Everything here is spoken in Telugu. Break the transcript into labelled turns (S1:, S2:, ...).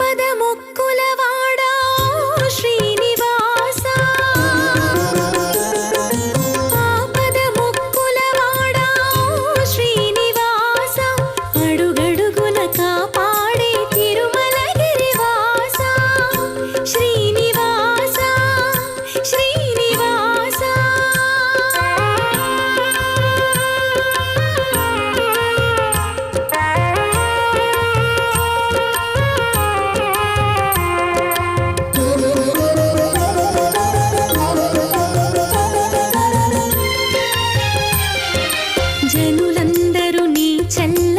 S1: പദമുക്കുലവാ జనులందరూ నీ చల్ల